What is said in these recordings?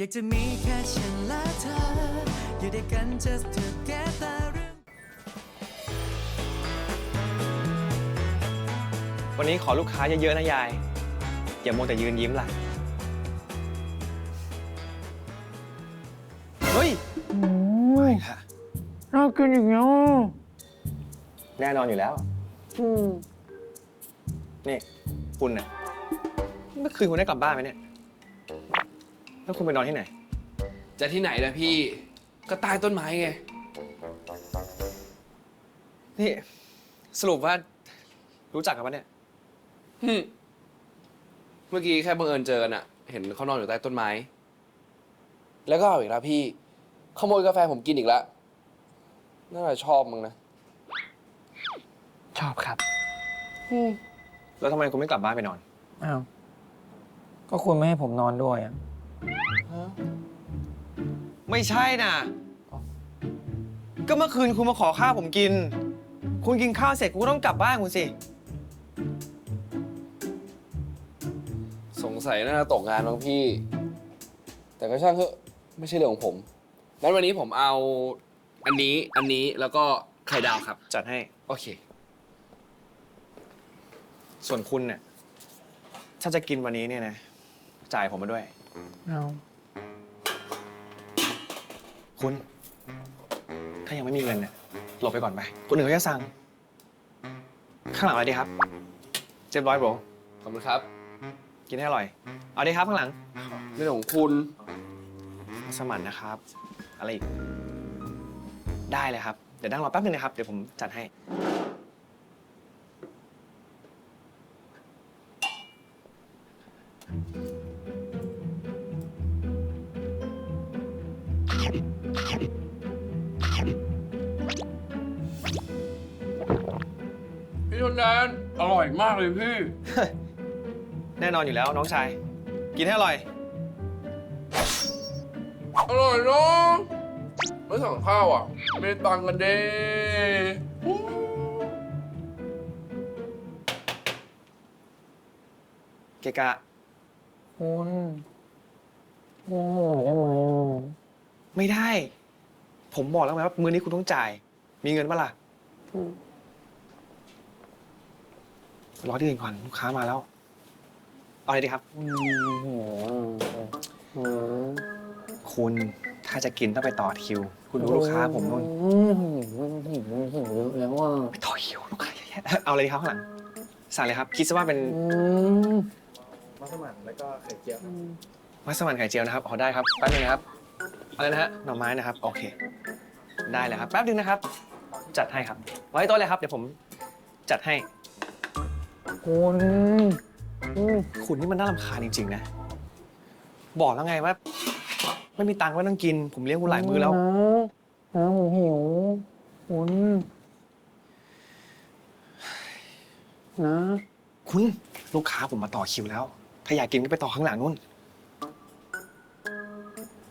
อยากจะมีแค่ฉันและเธอ อยู่ด้วยกัน just together เรื่องวันนี้ขอลูกค้าเยอะๆนะยาย อย่ามัวแต่ยืนยิ้มล่ะ เฮ้ยไม่ค่ะน่ากินอีกเนาะแน่นอนอยู่แล้ว อืมนี่ คุณน่ะเมื่อคืนคุณได้กลับบ้านไหมเนี่ย แล้วคุณไปนอนที่ไหน จะที่ไหนล่ะพี่ ก็ใต้ต้นไม้ไง นี่สรุปว่ารู้จักกันปะเนี่ยหึเมื่อกี้แค่บังเอิญเจอกันอะเห็นเขานอนอยู่ใต้ต้นไม้ แล้วก็เอาอีกแล้วพี่ ขโมยกาแฟผมกินอีกแล้ว น่าจะชอบมึงนะ ชอบครับ แล้วทำไมคุณไม่กลับบ้านไปนอน อ้าว ก็คุณไม่ให้ผมนอนด้วยอะ ไม่ใช่น่ะ ก็เมื่อคืนคุณมาขอข้าวผมกิน คุณกินข้าวเสร็จคุณก็ต้องกลับบ้านคุณสิ สงสัยน่าจะตกงานบ้างพี่ แต่ก็ช่างเถอะไม่ใช่เรื่องของผมงั้นวันนี้ผมเอาอันนี้อันนี้แล้วก็ไข่ดาวครับ จัดให้ โอเค ส่วนคุณเนี่ยถ้าจะกินวันนี้เนี่ยนะ จ่ายผมมาด้วย เอาคุณ ถ้ายังไม่มีเงินเนี่ยหลบไปก่อนไป คนอื่นเขาจะสั่ง ข้างหลังอะไรดีครับ เจ็บร้อยโบรขอบคุณครับ กินให้อร่อย เอาดีครับข้างหลัง เรื่องของคุณมัสมั่นนะครับ อะไรอีก ได้เลยครับ เดี๋ยวนั่งรอแป๊บนึงนะครับ เดี๋ยวผมจัดให้พี่ช แดน อร่อยมากเลยพี่ แน่นอนอยู่แล้วน้องชาย กินให้อร่อย อร่อยเนาะไม่สั่งข้าวอะ ไม่ได้ตังค์กันเด้เกะกะ คุณคุณหน่อยได้ไหมอะไม่ได้ ผมบอกแล้วไงว่ามือนี้คุณต้องจ่าย มีเงินปะล่ะ รอที่อื่นก่อนลูกค้ามาแล้ว เอาเลยดีครับอืมอืมคุณถ้าจะกินต้องไปต่อคิว คุณรู้ลูกค้าผมนู่นอืมหิวหิวหิวเยอะแล้วอะไปต่อคิวลูกค้าเยอะแยะเอาเลยดีครับข้างหลังสั่งเลยครับ คิดซะว่าเป็นอืมมัสมั่นแล้วก็ไข่เจียวมัสมั่นไข่เจียวนะครับอ๋อได้ครับแป๊บนึงนะครับอะไรนะฮะหน่อไม้นะครับ โอเค ได้เลยครับ แป๊บนึงนะครับ จัดให้ครับ ไว้โต๊ะเลยครับ เดี๋ยวผมจัดให้ คุณอืมคุณนี่มันน่ารำคาญจริง ๆ นะ บอกแล้วไงว่า ไม่มีตังค์ไม่ต้องกิน ผมเลี้ยงคุณหลายมื้อแล้ว นะนะผมหิวคุณนะคุณลูกค้าผมมาต่อคิวแล้ว ถ้าอยากกินก็ไปต่อข้างหลังนู่น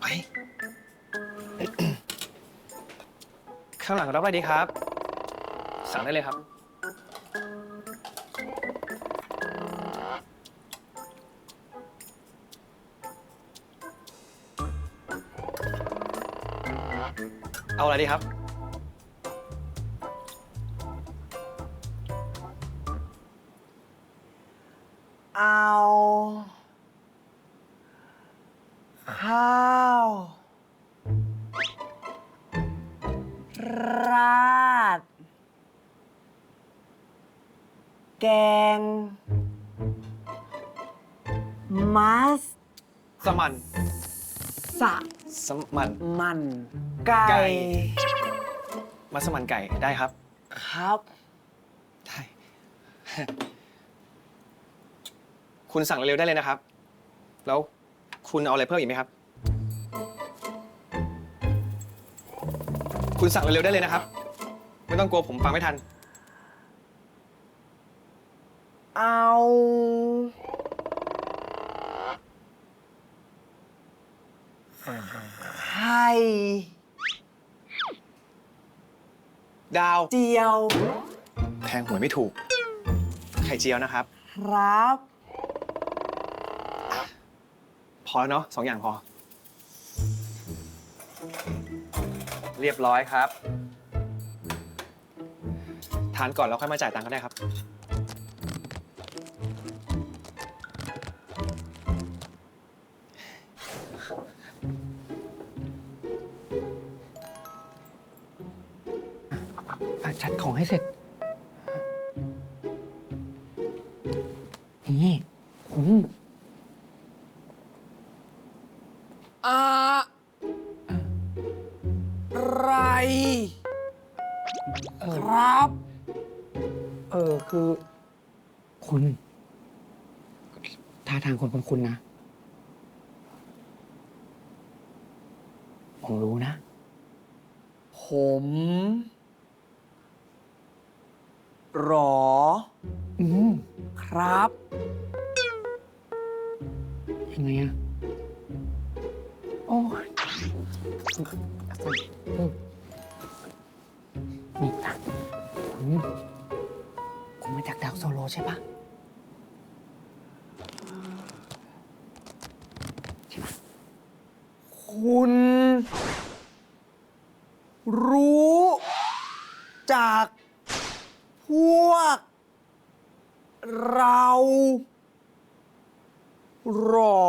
ไป ข้างหลังรับอะไรดีครับ สั่งได้เลยครับ เอาอะไรดีครับ เอา ข้าว ราด แกง มัส สมัน สะ สมันมันไก่ไก่มัสมันไก่ได้ครับ ครับ ได้ คุณสั่งเร็วๆได้เลยนะครับ แล้วคุณเอาอะไรเพิ่มอีกไหมครับ คุณสั่งเร็วๆได้เลยนะครับ ไม่ต้องกลัวผมฟังไม่ทัน เอา ไข่ ดาว เจียว แทงหวยไม่ถูก ไข่เจียวนะครับ ครับ พอแล้วเนาะสองอย่างพอ เรียบร้อยครับ ทานก่อนแล้วค่อยมาจ่ายตังค์ก็ได้ครับ อะไรเออครับ เออคือ คุณท่าทางคนคุณคุณนะ ผมรู้นะ ผม หรอ อืม ครับ ยังไงอะโอ้ยนี่นะคุณคุณมาจากดาวโซโลใช่ปะคุณ รู้จากพวกเรา หรอ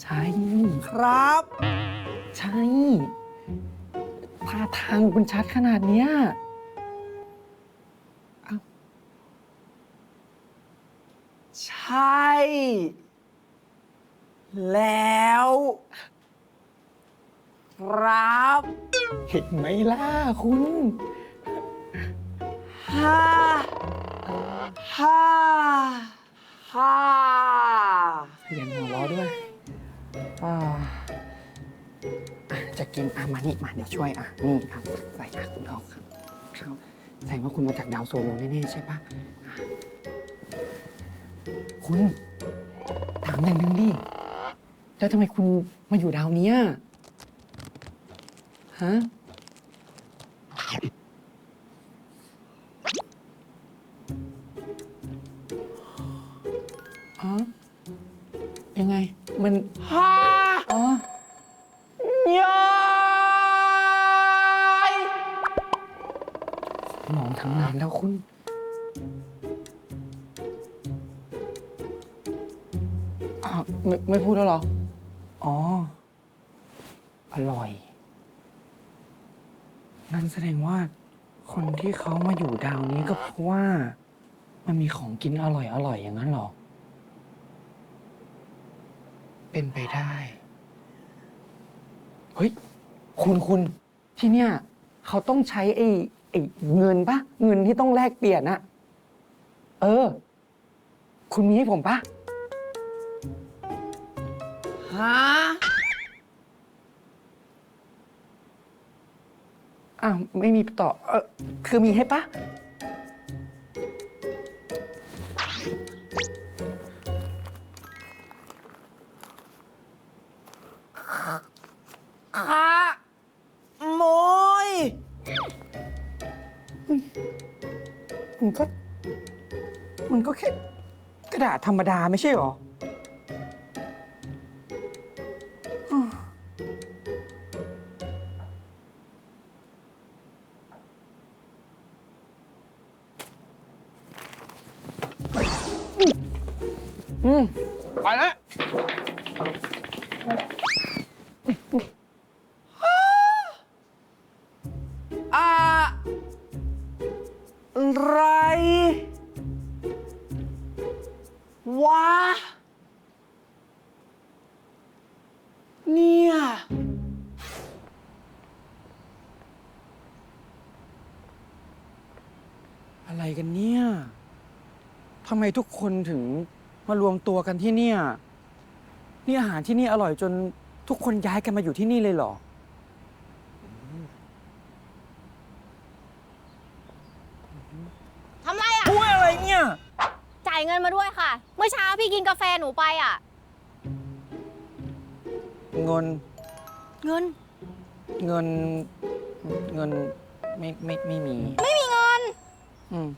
ใช่ ครับ ใช่ท่าทางคุณชัดขนาดเนี้ยใช่ แล้ว ครับ เห็นไหมล่ะคุณฮ่าฮ่า ฮ่าขยันหัวเราะด้วยอ่าอะจะกินอะมานี่มาเดี๋ยวช่วยอะนี่ครับใส่อะคุณทองครับครับใส่ว่าคุณมาจากดาวโซโลแน่ๆใช่ปะอะคุณถามอย่างหนึงดิแล้วทำไมคุณมาอยู่ดาวเนี้ยฮะ อ๋อ ยังไง มันฮ่าอ๋อยายมองทั้งนานแล้วคุณ อ้าวไม่ไม่พูดแล้วเหรอ อ๋อ อร่อย นั่นแสดงว่า คนที่เขามาอยู่ดาวนี้ก็เพราะว่า มันมีของกินอร่อยอร่อยอย่างนั้นเหรอ เป็นไปได้ เฮ้ย คุณคุณที่เนี่ย เขาต้องใช้ไอ้ไอ้เงินปะเงินที่ต้องแลกเปลี่ยนอะเออ คุณมีให้ผมปะฮะอ้าวไม่มีต่อเออคือมีให้ปะค่ะ มันก็ มันก็แค่กระดาษธรรมดาไม่ใช่หรออืมไปแล้ว อะไรกันเนี่ยทำไมทุกคนถึงมารวมตัวกันที่เนี่ย นี่อาหารที่นี่อร่อยจนทุกคนย้ายกันมาอยู่ที่นี่เลยเหรอ ทำไรอะพูดอะไรเนี่ย จ่ายเงินมาด้วยค่ะ เมื่อเช้าพี่กินกาแฟหนูไปอะ เงิน เงิน เงิน เงินไม่ไม่ไม่มี ไม่มีเงิน อืม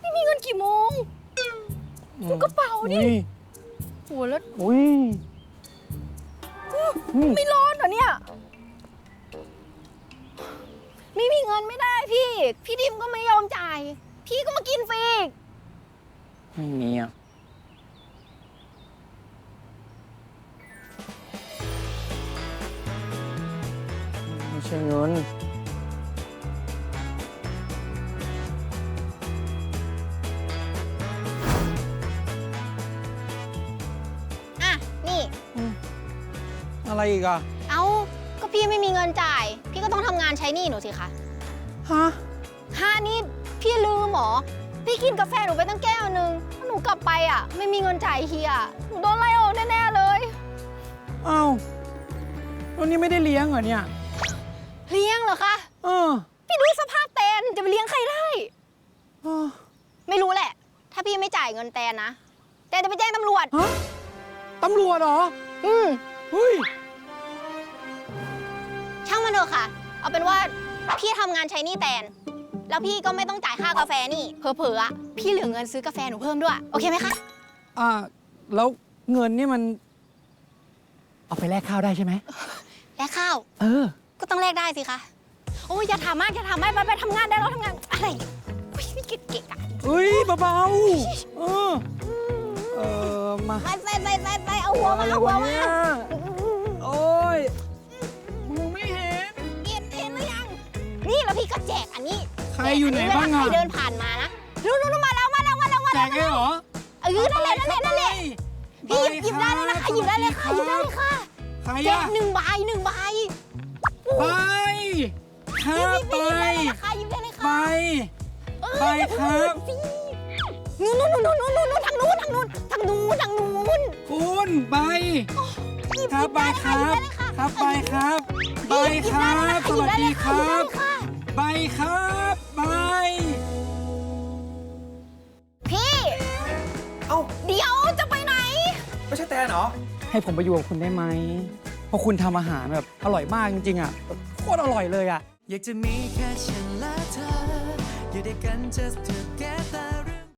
ไม่มีเงินกี่โมงอืมกระเป๋าดิอุ้ยโหแล้วอุ้ยไม่ร้อนเหรอเนี่ย ไม่มีเงินไม่ได้พี่ พี่ดิมก็ไม่ยอมจ่าย พี่ก็มากินฟรีอีกไม่มีอะไม่ใช่เงิน อะไรอีกอะเอ้า ก็พี่ไม่มีเงินจ่าย พี่ก็ต้องทำงานใช้หนี้หนูสิคะฮะห้านี่พี่ลืมเหรอ พี่กินกาแฟหนูไปตั้งแก้วนึงถ้าหนูกลับไปอะ ไม่มีเงินจ่ายเฮีย หนูโดนไล่ออกแน่ๆเลยอ้าวแล้วนี่ไม่ได้เลี้ยงเหรอเนี่ย เลี้ยงเหรอคะ เออพี่ดูสภาพแตนจะไปเลี้ยงใครได้ เออไม่รู้แหละ ถ้าพี่ไม่จ่ายเงินแตนนะ แตนจะไปแจ้งตำรวจ ฮะตำรวจเหรอ อืม เฮ้ย ช่างมันเถอะค่ะ เอาเป็นว่าพี่ทำงานใช้หนี้แตน แล้วพี่ก็ไม่ต้องจ่ายค่ากาแฟนี่ เผลอๆอะพี่เหลือเงินซื้อกาแฟหนูเพิ่มด้วย โอเคไหมคะ อ่าแล้วเงินนี่มัน เอาไปแลกข้าวได้ใช่ไหม และข้าว เออ ก็ต้องแลกได้สิคะ โอ้ยอย่าถามมากอย่าถามมากไปไปทำงานได้แล้วทำงาน อะไรอุ๊ยพี่เก๋ๆอะเฮ้ยเบาๆเออ เออมาไปไปไปไปไปเอาหัวมาเอาหัวมาโพี่ก็แจกอันนี้ใครอยู่ไหนบ้างแจกอะอันนี้เวลใครเดินผ่านมานะรู้รู้มาแล้วมาแล้วมาแล้วมาแจแล้วกได้เหรอเออนั่นแหละนั่นแหละนั่นแหละพี่หยิบหยิบได้เลยนะคะหยิบได้เลยค่ะหยิบได้เลยค่ะใครแจอะกหนึ่งใบหนึ่งใบไปครับพี่ไปหยิบได้เลยนะคะหยิบได้เลยไป ค่ะเออไปครับ สินู่นนู่นนู่นนู่นนู่นนู่นทางนู้นทางนู้นทางนู้นทางนู้นคุณไป หยิบครับหไปยิครับ ได้เลยค่ะ ครับไปครับ ไปหยิบคได้รัเลยบสค่ะหยิบวัสได้เลดียคค่ะหยิบได้เลยค่ะรับไป ครับไปพี่ เอ้าเดี๋ยวจะไปไหน ไม่ใช่แตนเหรอ ให้ผมไปอยู่กับคุณได้ไหมเพราะคุณทำอาหารแบบอร่อยมากจริงๆอะแบบโคตรอร่อยเลยอะ อยากจะมีแค่ฉันและเธออยู่ด้วยกัน just together